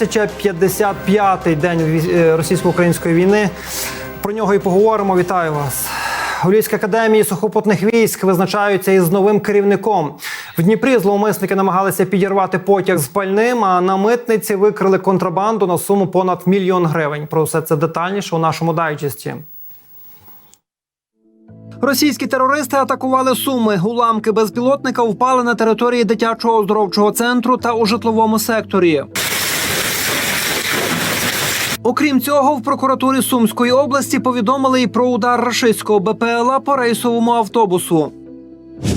1055-й день е, російсько-української війни. Про нього і поговоримо. Вітаю вас. У Львівській академії сухопутних військ визначаються із новим керівником. В Дніпрі зловмисники намагалися підірвати потяг з пальним, а на митниці викрили контрабанду на суму понад мільйон гривень. Про все це детальніше у нашому дайджесті. Російські терористи атакували суми. Уламки безпілотника впали на території дитячого оздоровчого центру та у житловому секторі. Окрім цього, в прокуратурі Сумської області повідомили і про удар рашистського БПЛА по рейсовому автобусу.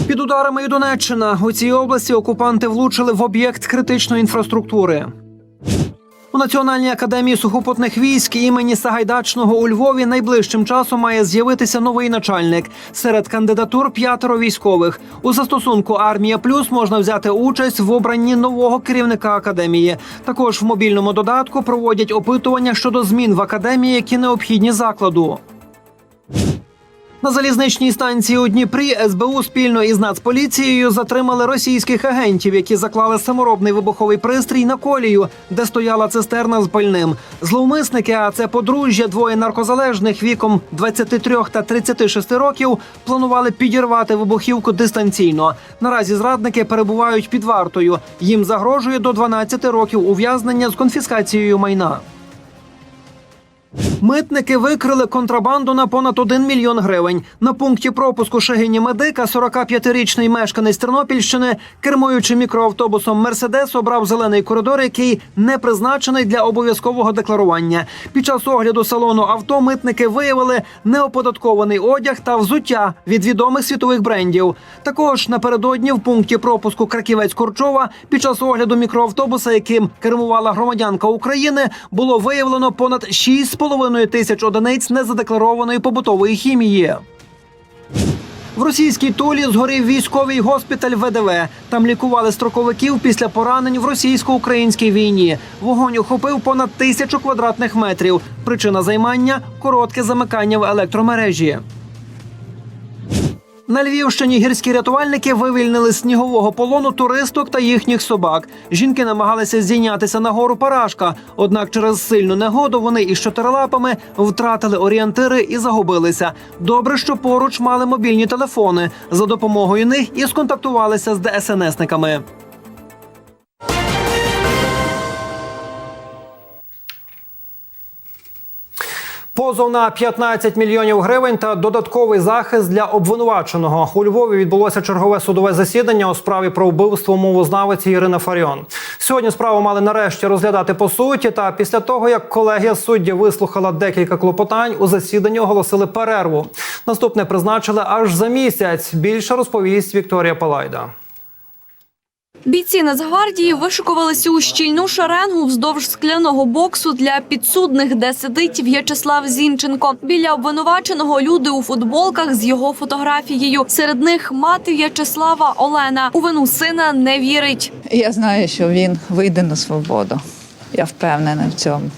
Під ударами і Донеччина у цій області окупанти влучили в об'єкт критичної інфраструктури. У Національній академії сухопутних військ імені Сагайдачного у Львові найближчим часом має з'явитися новий начальник. Серед кандидатур п'ятеро військових. У застосунку Армія Плюс можна взяти участь в обранні нового керівника академії. Також в мобільному додатку проводять опитування щодо змін в академії, які необхідні закладу. На залізничній станції у Дніпрі СБУ спільно із Нацполіцією затримали російських агентів, які заклали саморобний вибуховий пристрій на колію, де стояла цистерна з пальним. Зловмисники, а це подружжя, двоє наркозалежних віком 23 та 36 років, планували підірвати вибухівку дистанційно. Наразі зрадники перебувають під вартою. Їм загрожує до 12 років ув'язнення з конфіскацією майна. Митники викрили контрабанду на понад 1 мільйон гривень. На пункті пропуску Шегині Медика 45-річний мешканець Тернопільщини, кермуючи мікроавтобусом Мерседес, обрав зелений коридор, який не призначений для обов'язкового декларування. Під час огляду салону авто митники виявили неоподаткований одяг та взуття від відомих світових брендів. Також напередодні в пункті пропуску Краківець Курчова під час огляду мікроавтобуса, яким кермувала громадянка України, було виявлено понад 6,5 тисяч одиниць незадекларованої побутової хімії. В російській Тулі згорів військовий госпіталь ВДВ. Там лікували строковиків після поранень в російсько-українській війні. Вогонь охопив понад тисячу квадратних метрів. Причина займання коротке замикання в електромережі. На Львівщині гірські рятувальники вивільнили з снігового полону туристок та їхніх собак. Жінки намагалися здійнятися на гору Парашка, однак через сильну негоду вони із чотирилапами втратили орієнтири і загубилися. Добре, що поруч мали мобільні телефони. За допомогою них і сконтактувалися з ДСНСниками. Позов на 15 мільйонів гривень та додатковий захист для обвинуваченого у Львові відбулося чергове судове засідання у справі про вбивство мовознавиці Ірини Фаріон. Сьогодні справу мали нарешті розглядати по суті. Та після того, як колегія суддів вислухала декілька клопотань, у засіданні оголосили перерву. Наступне призначили аж за місяць. Більше розповість Вікторія Палайда. Бійці Нацгвардії вишикувалися у щільну шеренгу вздовж скляного боксу для підсудних, де сидить В'ячеслав Зінченко. Біля обвинуваченого люди у футболках з його фотографією. Серед них мати В'ячеслава Олена. У вину сина не вірить. Я знаю, що він вийде на свободу. Я впевнена в цьому,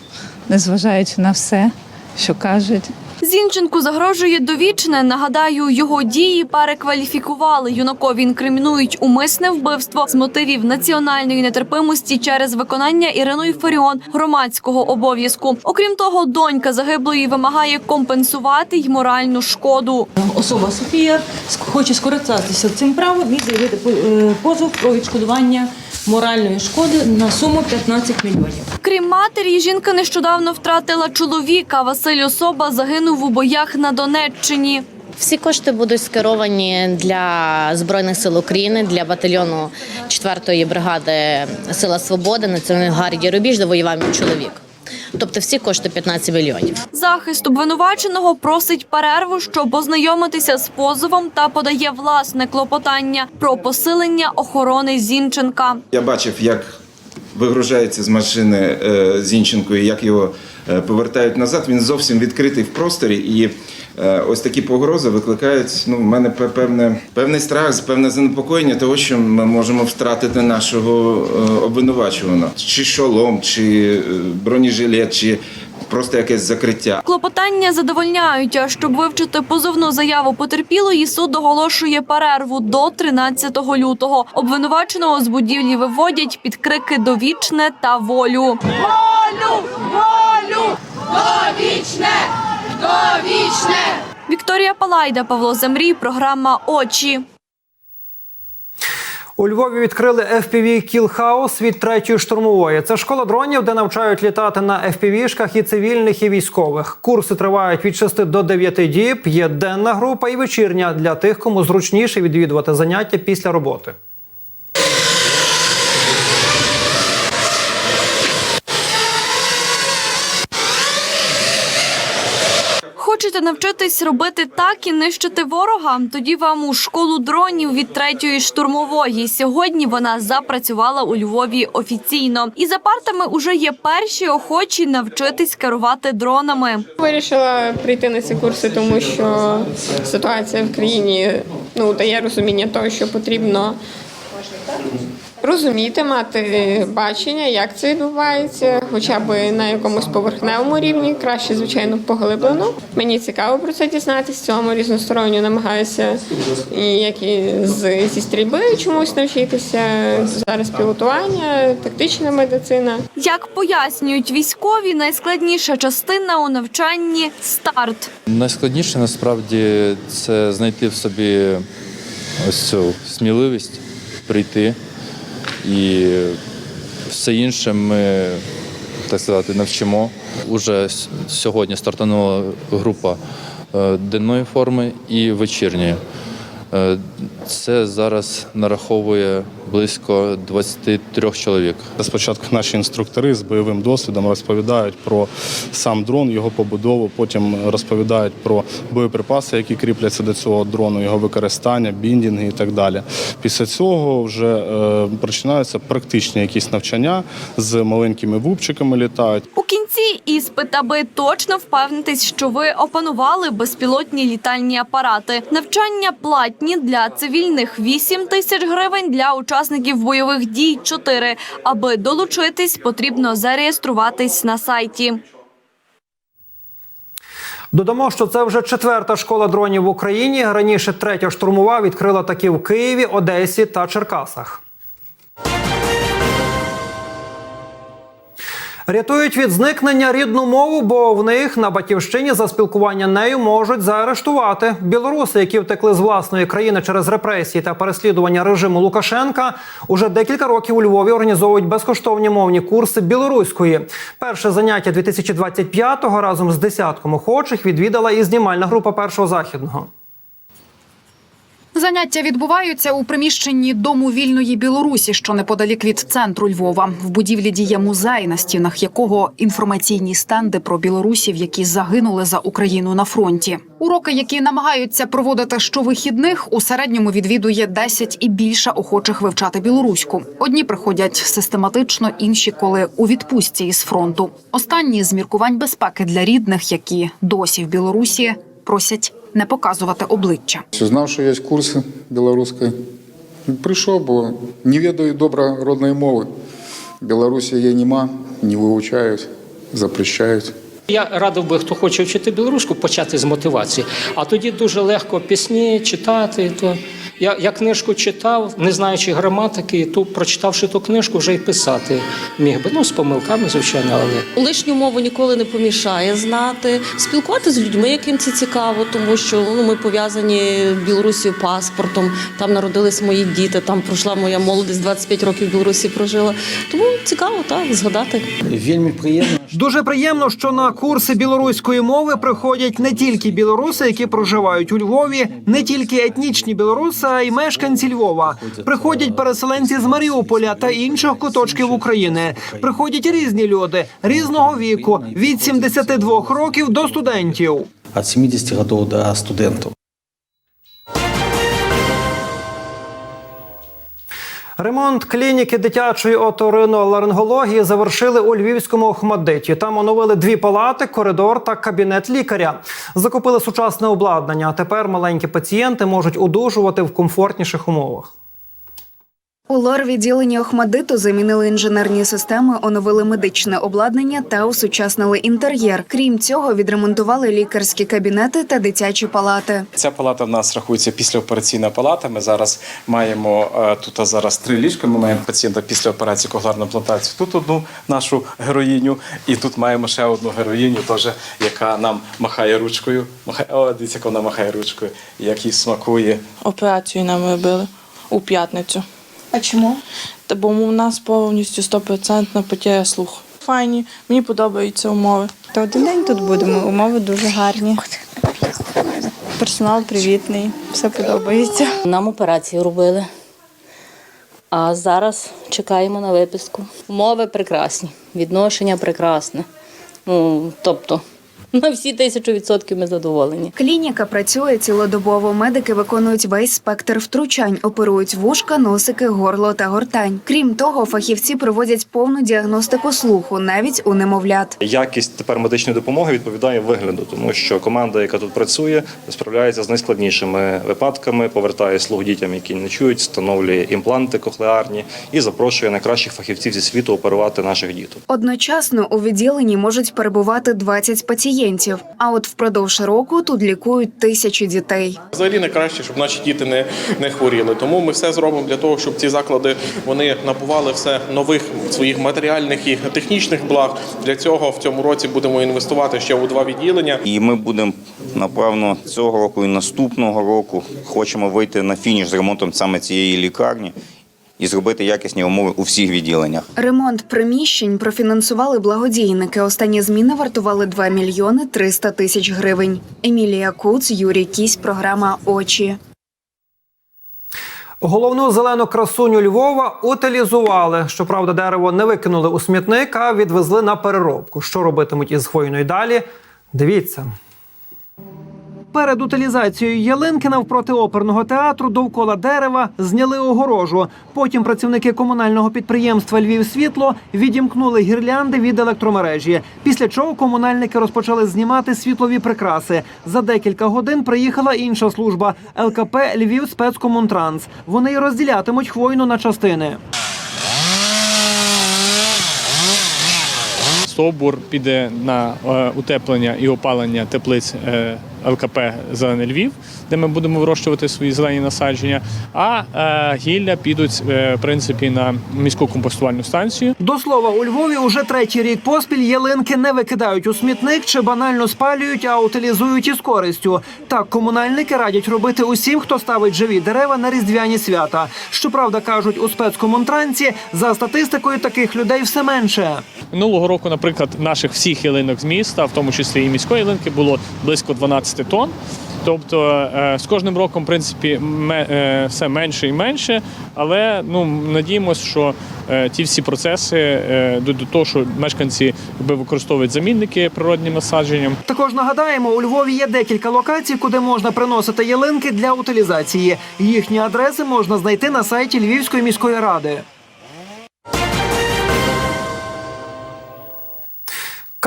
незважаючи на все, що кажуть. Зінченку загрожує довічне. Нагадаю, його дії перекваліфікували. Юнакові інкримінують умисне вбивство з мотивів національної нетерпимості через виконання Іриною Фаріон громадського обов'язку. Окрім того, донька загиблої вимагає компенсувати й моральну шкоду. Особа Софія хоче скористатися цим правом і заявити е, позов про відшкодування моральної шкоди на суму 15 мільйонів. Крім матері, жінка нещодавно втратила чоловіка. Василь Особа загинув у боях на Донеччині. Всі кошти будуть скеровані для збройних сил України для батальйону 4-ї бригади Сила Свободи Національної гвардії Рубіж, де воював мій чоловік. Тобто всі кошти 15 мільйонів. Захист обвинуваченого просить перерву, щоб ознайомитися з позовом та подає власне клопотання про посилення охорони Зінченка. Я бачив, як вигружається з машини е, Зінченко і як його е, повертають назад. Він зовсім відкритий в просторі. І ось такі погрози викликають ну, в мене пе- певне, певний страх, певне занепокоєння того, що ми можемо втратити нашого е, обвинувачуваного. Чи шолом, чи е, бронежилет, чи просто якесь закриття. Клопотання задовольняють. А щоб вивчити позовну заяву потерпілої, суд оголошує перерву до 13 лютого. Обвинуваченого з будівлі виводять під крики «Довічне» та волю. Волю! Волю! Довічне! Довічне! Вікторія Палайда, Павло Замрій, програма Очі. У Львові відкрили FPV Kill House від третьої штурмової. Це школа дронів, де навчають літати на FPV-шках і цивільних, і військових. Курси тривають від 6 до 9 діб. Є денна група і вечірня для тих, кому зручніше відвідувати заняття після роботи. Навчитись робити так і нищити ворога? Тоді вам у школу дронів від третьої штурмової. Сьогодні вона запрацювала у Львові офіційно. І за партами уже є перші охочі навчитись керувати дронами. Вирішила прийти на ці курси, тому що ситуація в країні ну, дає розуміння того, що потрібно розуміти, мати бачення, як це відбувається, хоча б на якомусь поверхневому рівні, краще, звичайно, поглиблено. Мені цікаво про це дізнатися. Цьому різносторонньо намагаюся і як і з, зі стрільби чомусь навчитися. Зараз пілотування, тактична медицина. Як пояснюють військові, найскладніша частина у навчанні старт. Найскладніше насправді це знайти в собі ось цю сміливість прийти. І все інше ми, так сказати, навчимо. Уже сьогодні стартанула група е, денної форми і вечірньої. Е, Це зараз нараховує близько 23 чоловік. Спочатку наші інструктори з бойовим досвідом розповідають про сам дрон, його побудову, потім розповідають про боєприпаси, які кріпляться до цього дрону, його використання, біндінги і так далі. Після цього вже е, починаються практичні якісь навчання з маленькими вупчиками літають. У кінці іспит, аби точно впевнитись, що ви опанували безпілотні літальні апарати. Навчання платні для цивільних 8 тисяч гривень, для учасників бойових дій 4. Аби долучитись, потрібно зареєструватись на сайті. Додамо, що це вже четверта школа дронів в Україні. Раніше третя штурмова відкрила такі в Києві, Одесі та Черкасах. Рятують від зникнення рідну мову, бо в них на батьківщині за спілкування нею можуть заарештувати. Білоруси, які втекли з власної країни через репресії та переслідування режиму Лукашенка, уже декілька років у Львові організовують безкоштовні мовні курси білоруської. Перше заняття 2025-го разом з десятком охочих відвідала і знімальна група першого західного. Заняття відбуваються у приміщенні Дому вільної Білорусі, що неподалік від центру Львова. В будівлі діє музей, на стінах якого інформаційні стенди про білорусів, які загинули за Україну на фронті. Уроки, які намагаються проводити щовихідних, у середньому відвідує 10 і більше охочих вивчати білоруську. Одні приходять систематично, інші коли у відпустці із фронту. Останні з міркувань безпеки для рідних, які досі в Білорусі просять не показувати обличчя. Знав, що є курси білоруської. Прийшов, бо не ведаю добре родної мови. В Білорусі її нема, не вивчають, запрещають. Я радив би, хто хоче вчити білоруську, почати з мотивації. А тоді дуже легко пісні читати. То я, я книжку читав, не знаючи граматики, то прочитавши ту книжку, вже й писати міг би. Ну, з помилками, звичайно, але. Лишню мову ніколи не помішає знати, спілкуватися з людьми, яким це цікаво, тому що ну, ми пов'язані Білорусію паспортом. Там народились мої діти, там пройшла моя молодість, 25 років в Білорусі прожила. Тому цікаво так згадати. Вельми приємно. Дуже приємно, що на курси білоруської мови приходять не тільки білоруси, які проживають у Львові, не тільки етнічні білоруси, а й мешканці Львова. Приходять переселенці з Маріуполя та інших куточків України. Приходять різні люди різного віку від 72 років до студентів. Від 70 років до студентів. Ремонт клініки дитячої оториноларингології завершили у львівському Охмадиті. Там оновили дві палати, коридор та кабінет лікаря. Закупили сучасне обладнання. Тепер маленькі пацієнти можуть одужувати в комфортніших умовах. У лор-відділенні Охмадиту замінили інженерні системи, оновили медичне обладнання та усучаснили інтер'єр. Крім цього, відремонтували лікарські кабінети та дитячі палати. Ця палата в нас рахується післяопераційна палата. Ми зараз маємо е, тут зараз три ліжка. Ми маємо пацієнта після операції когларної імплантації. Тут одну нашу героїню, і тут маємо ще одну героїню, теж, яка нам махає ручкою. Махає, о, дивіться, як вона махає ручкою, як їй смакує. Операцію нам робили у п'ятницю. А чому? Та бо у нас повністю 100% потеря слуху. Файні, мені подобаються умови. Та один день тут будемо. Умови дуже гарні. Персонал привітний, все подобається. Нам операцію робили. А зараз чекаємо на виписку. Умови прекрасні, відношення прекрасне. Ну, тобто, на всі тисячу відсотків ми задоволені. Клініка працює цілодобово. Медики виконують весь спектр втручань, оперують вушка, носики, горло та гортань. Крім того, фахівці проводять повну діагностику слуху, навіть у немовлят. Якість тепер медичної допомоги відповідає вигляду, тому що команда, яка тут працює, справляється з найскладнішими випадками, повертає слух дітям, які не чують, встановлює імпланти кохлеарні і запрошує найкращих фахівців зі світу оперувати наших діток. Одночасно у відділенні можуть перебувати 20 пацієнтів. А от впродовж року тут лікують тисячі дітей. Взагалі найкраще, щоб наші діти не, не хворіли. Тому ми все зробимо для того, щоб ці заклади вони набували все нових своїх матеріальних і технічних благ. Для цього в цьому році будемо інвестувати ще у два відділення. І ми будемо напевно цього року і наступного року хочемо вийти на фініш з ремонтом саме цієї лікарні і зробити якісні умови у всіх відділеннях. Ремонт приміщень профінансували благодійники. Останні зміни вартували 2 мільйони 300 тисяч гривень. Емілія Куц, Юрій Кісь, програма Очі. Головну зелену красуню Львова утилізували. Щоправда, дерево не викинули у смітник, а відвезли на переробку. Що робитимуть із хвойною далі? Дивіться. Перед утилізацією ялинки навпроти оперного театру довкола дерева зняли огорожу. Потім працівники комунального підприємства Львів Світло відімкнули гірлянди від електромережі. Після чого комунальники розпочали знімати світлові прикраси. За декілька годин приїхала інша служба ЛКП Львів спецкомунтранс. Вони розділятимуть хвойну на частини. Стовбур піде на е, утеплення і опалення теплиць е, ЛКП Зелений Львів, де ми будемо вирощувати свої зелені насадження. А е, гілля підуть е, в принципі на міську компостувальну станцію. До слова, у Львові уже третій рік поспіль ялинки не викидають у смітник чи банально спалюють, а утилізують із користю. Так комунальники радять робити усім, хто ставить живі дерева на різдвяні свята. Щоправда, кажуть у спецкомунтранці, за статистикою таких людей все менше. Минулого року, наприклад, наших всіх ялинок з міста, в тому числі і міської ялинки, було близько 12 тонн. Тобто е, з кожним роком, в принципі, е, все менше і менше, але ну надіємося, що е, ті всі процеси йдуть до того, що мешканці використовують замінники природнім насадженням. Також нагадаємо, у Львові є декілька локацій, куди можна приносити ялинки для утилізації. Їхні адреси можна знайти на сайті Львівської міської ради.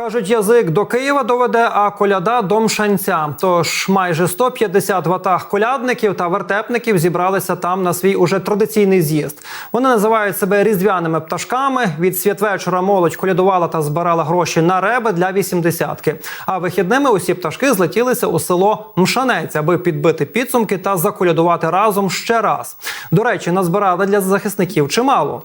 Кажуть, язик до Києва доведе, а коляда до Мшанця. Тож майже 150 ватаг колядників та вертепників зібралися там на свій уже традиційний з'їзд. Вони називають себе різдвяними пташками. Від святвечора молодь колядувала та збирала гроші на реби для вісімдесятки. А вихідними усі пташки злетілися у село Мшанець, аби підбити підсумки та заколядувати разом ще раз. До речі, назбирали для захисників чимало.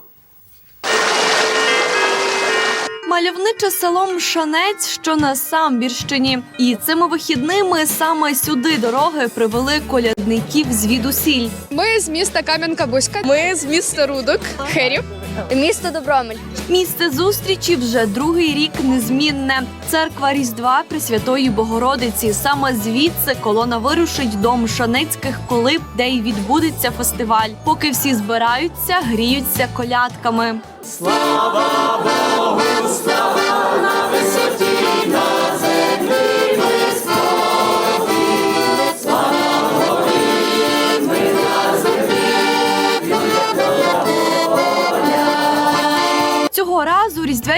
Мальовниче село Мшанець, що на Самбірщині. І цими вихідними саме сюди дороги привели колядників звідусіль. Ми з міста Кам'янка-Бузька. Ми з міста Рудок, Херів. Місто Добромель. Місце зустрічі вже другий рік незмінне. Церква Різдва Пресвятої Богородиці. Саме звідси колона вирушить до Мшаницьких колиб, де й відбудеться фестиваль. Поки всі збираються, гріються колядками. Слава Богу, слава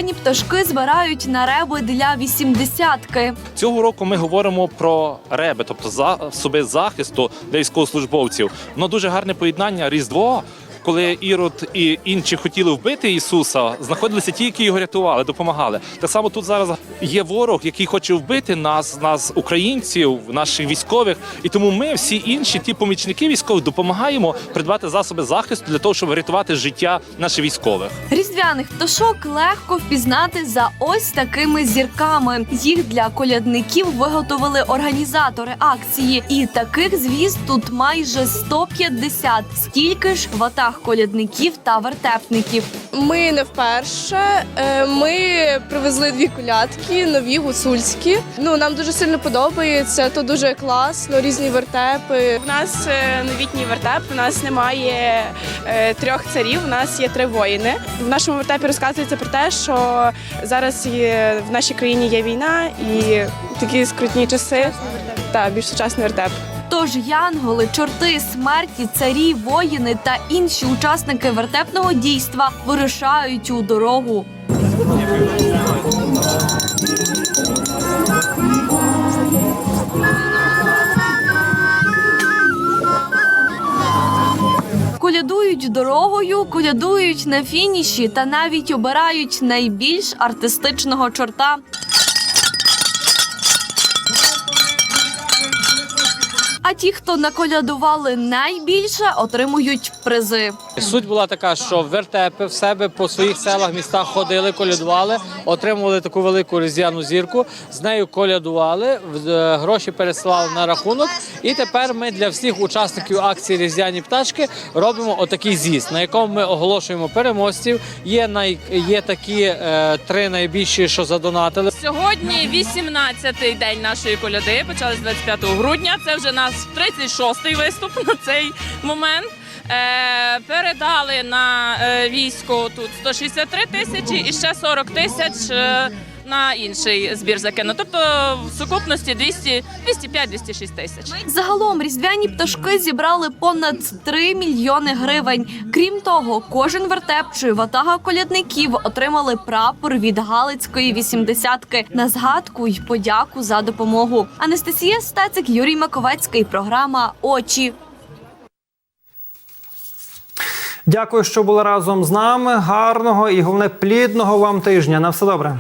разу пташки збирають на реби для вісімдесятки. Цього року ми говоримо про реби, тобто засоби захисту для військовослужбовців. Воно дуже гарне поєднання Різдво. Коли Ірод і інші хотіли вбити Ісуса, знаходилися ті, які його рятували, допомагали. Так само тут зараз є ворог, який хоче вбити нас, нас, українців, наших військових. І тому ми, всі інші, ті помічники військових, допомагаємо придбати засоби захисту для того, щоб врятувати життя наших військових. Різдвяних пташок легко впізнати за ось такими зірками. Їх для колядників виготовили організатори акції, і таких звізд тут майже 150. Стільки ж ватаг колядників та вертепників. Ми не вперше. Е, Ми привезли дві колядки, нові гуцульські. Ну нам дуже сильно подобається. То дуже класно, різні вертепи. У нас е, новітній вертеп. У нас немає е, трьох царів. У нас є три воїни. В нашому вертепі розказується про те, що зараз є, в нашій країні є війна і такі скрутні часи. Та більш сучасний вертеп. Тож янголи, чорти, смерті, царі, воїни та інші учасники вертепного дійства вирушають у дорогу. Колядують дорогою, колядують на фініші та навіть обирають найбільш артистичного чорта. А ті, хто наколядували найбільше, отримують призи. Суть була така, що вертепи в себе по своїх селах, містах ходили, колядували, отримували таку велику різдвяну зірку. З нею колядували, в- е, гроші пересилали на рахунок. І тепер ми для всіх учасників акції Різдвяні пташки робимо отакий з'їзд, на якому ми оголошуємо переможців. Є най є такі е, три найбільші, що задонатили. Сьогодні 18-й день нашої коляди. Почали з 25 грудня. Це вже наш 36-й виступ на цей момент. Е, передали на е, військо тут 163 тисячі і ще 40 тисяч е, на інший збір закину. Тобто в сукупності 200, 205-206 тисяч. Загалом різдвяні пташки зібрали понад 3 мільйони гривень. Крім того, кожен вертеп чи ватага колядників отримали прапор від Галицької вісімдесятки на згадку й подяку за допомогу. Анастасія Стецик, Юрій Маковецький. Програма Очі. Дякую, що були разом з нами. Гарного і головне плідного вам тижня. На все добре.